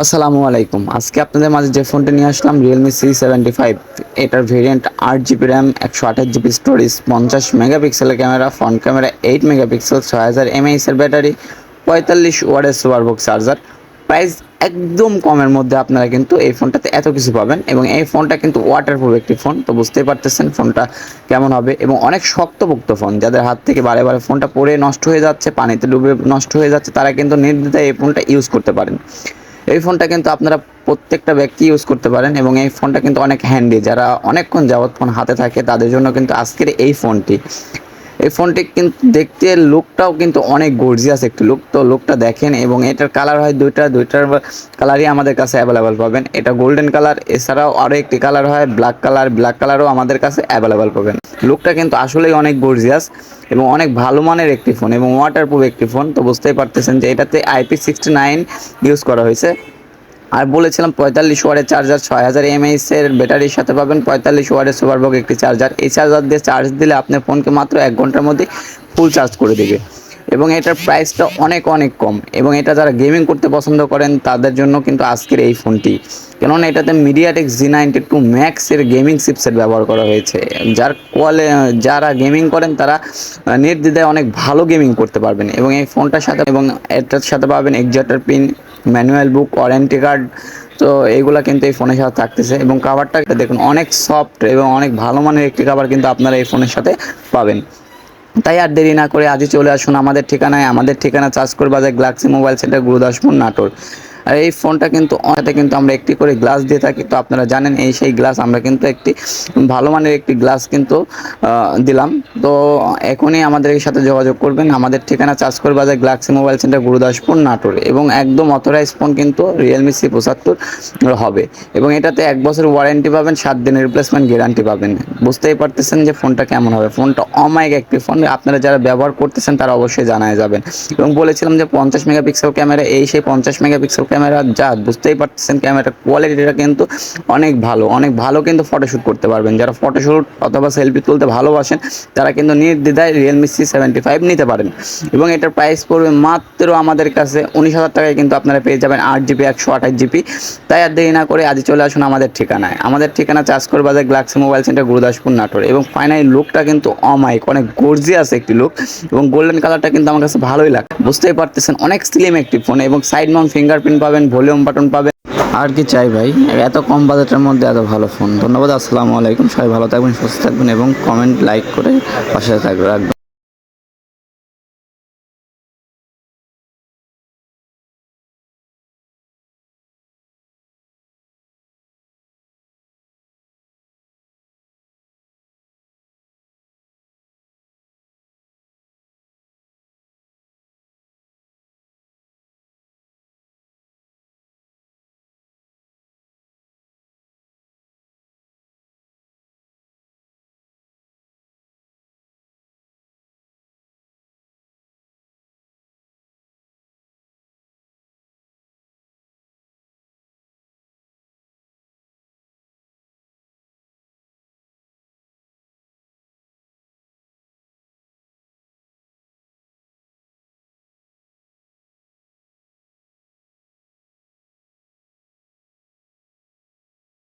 আসসালামু আলাইকুম। আজকে আপনাদের মাঝে যে ফোনটা নিয়ে আসলাম রিয়েলমি সি সেভেন্টি ফাইভ এটার ভেরিয়েন্ট আট জিবি র্যাম একশো আঠাশ জিবি স্টোরেজ পঞ্চাশ মেগাপিক্সেলের camera front camera eight megapixel ছয় হাজার এমএইচের ব্যাটারি পঁয়তাল্লিশ ওয়ার্ডের সুপারবক্স চার্জার প্রাইস একদম কমের মধ্যে আপনারা কিন্তু এই ফোনটাতে এত কিছু পাবেন এবং এই ফোনটা কিন্তু ওয়াটারপ্রুফ একটি ফোন, তো বুঝতেই পারতেছেন ফোনটা কেমন হবে এবং অনেক শক্তপোক্ত ফোন, যাদের হাত থেকে বারে বারে ফোনটা পড়ে নষ্ট হয়ে যাচ্ছে, পানিতে ডুবে নষ্ট হয়ে যাচ্ছে, তারা কিন্তু নির্দ্বিধায় এই ফোনটা ইউজ করতে পারেন। এই ফোনটা কিন্তু আপনারা প্রত্যেকটা ব্যক্তি ইউজ করতে পারেন এবং এই ফোনটা কিন্তু অনেক হ্যান্ডি যারা অনেকক্ষণ যাবৎ ফোন হাতে থাকে, তাদের জন্য কিন্তু আজকের এই ফোনটি। এই ফোনটি কিন্তু দেখতে লুকটাও কিন্তু অনেক গর্জিয়াস একটি লুক তো লুকটা দেখেন এবং এটার কালার হয় দুইটা, দুইটার কালারই আমাদের কাছে অ্যাভেলেবেল পাবেন। এটা গোল্ডেন কালার এছাড়াও আরও একটি কালার হয় ব্ল্যাক কালার ব্ল্যাক কালারও আমাদের কাছে অ্যাভেলেবেল পাবেন। লুকটা কিন্তু আসলেই অনেক গর্জিয়াস এবং অনেক ভালো মানের একটি ফোন এবং ওয়াটারপ্রুফ একটি ফোন তো বুঝতেই পারতেছেন যে এটাতে আইপি সিক্সটি নাইন ইউজ করা হয়েছে। আর বলেছিলাম পঁয়তাল্লিশ ওয়ার্ডের চার্জার ছয় হাজার এমএইচ এর ব্যাটারির সাথে পাবেন পঁয়তাল্লিশ ওয়ার্ডের সুপারবক একটি চার্জার এই চার্জার দিয়ে চার্জ দিলে আপনার ফোনকে মাত্র এক ঘণ্টার মধ্যে ফুল চার্জ করে দেবে। এবং এটার প্রাইসটা অনেক অনেক কম। এবং এটা যারা গেমিং করতে পছন্দ করেন, তাদের জন্য কিন্তু আজকের এই ফোনটি কেননা এটাতে মিডিয়াটেক জি নাইনটি টু ম্যাক্সের গেমিং চিপসেট ব্যবহার করা হয়েছে। যার কোয়ালে যারা গেমিং করেন, তারা নির্দ্বিধায় অনেক ভালো গেমিং করতে পারবেন। এবং এই ফোনটার সাথে এবং এটার সাথে পাবেন এক্সাটার pin manual book warranty card তো এইগুলো কিন্তু এই ফোনের সাথে থাকতেছে এবং কাভারটা দেখুন অনেক সফট এবং অনেক ভালো মানের একটি কাভার কিন্তু আপনারা এই ফোনের সাথে পাবেন। তাই আর দেরি না করে আজই চলে আসুন আমাদের ঠিকানায়। আমাদের ঠিকানা চার্জ করে বাজার Galaxy mobile centre, Gurudaspur, Natore. আর এই ফোনটা কিন্তু অনেকটা কিন্তু আমরা একটি করে গ্লাস দিয়ে থাকি। তো আপনারা জানেন এই সেই গ্লাস, আমরা কিন্তু একটি ভালো মানের একটি গ্লাস কিন্তু দিলাম। তো এখনই আমাদের সাথে যোগাযোগ করবেন। আমাদের ঠিকানা চার্জ করে বাজার, Galaxy mobile centre, Gurudaspur, Natore. এবং একদম অথরাইজ ফোন কিন্তু রিয়েলমি সি পঁচাত্তর হবে। এবং এটাতে এক বছর ওয়ারেন্টি পাবেন, সাত দিনের রিপ্লেসমেন্ট গ্যারান্টি পাবেন। বুঝতেই পারতেছেন যে ফোনটা কেমন হবে। ফোনটা অমায়িক একটি ফোন। আপনারা যারা ব্যবহার করতেছেন, তারা অবশ্যই জানায় যাবেন। এবং বলেছিলাম যে পঞ্চাশ মেগাপিক্সেল ক্যামেরা, এই সেই পঞ্চাশ মেগাপিক্সেল ক্যামেরা যা বুঝতেই পারতেছেন ক্যামেরার কোয়ালিটিটা কিন্তু অনেক ভালো অনেক ভালো কিন্তু ফটোশ্যুট করতে পারবেন। যারা ফটোশ্যুট অথবা সেলফি তুলতে ভালোবাসেন, তারা কিন্তু নির্দ্বিধায় রিয়েলমি সি সেভেন্টি ফাইভ নিতে পারেন। এবং এটার প্রাইস পড়বে মাত্র আমাদের কাছে উনিশ হাজার টাকায় কিন্তু আপনারা পেয়ে যাবেন আট জিবি একশো আঠাশ জিবি তাই আর দেরি না করে আজ চলে আসুন আমাদের ঠিকানায়। আমাদের ঠিকানা চার্জ করে বাজার Galaxy mobile centre, Gurudaspur, Natore. এবং ফাইনালি লুকটা কিন্তু অমাইক অনেক গর্জিয়াস একটি লুক এবং গোল্ডেন কালারটা কিন্তু আমার কাছে ভালোই লাগে। বুঝতেই পারতেছেন, অনেক স্লিম একটি ফোন এবং সাইড মাউন্ট ফিঙ্গারপ্রিন্ট পাবেন, ভলিউম বাটন পাবেন। আর কি চাই ভাই? এত কম বাজেটের মধ্যে এত ভালো ফোন। ধন্যবাদ, আসসালামু আলাইকুম। সবাই ভালো থাকবেন, সুস্থ থাকবেন এবং কমেন্ট লাইক করে পাশে থাকবেন। রাখবেন।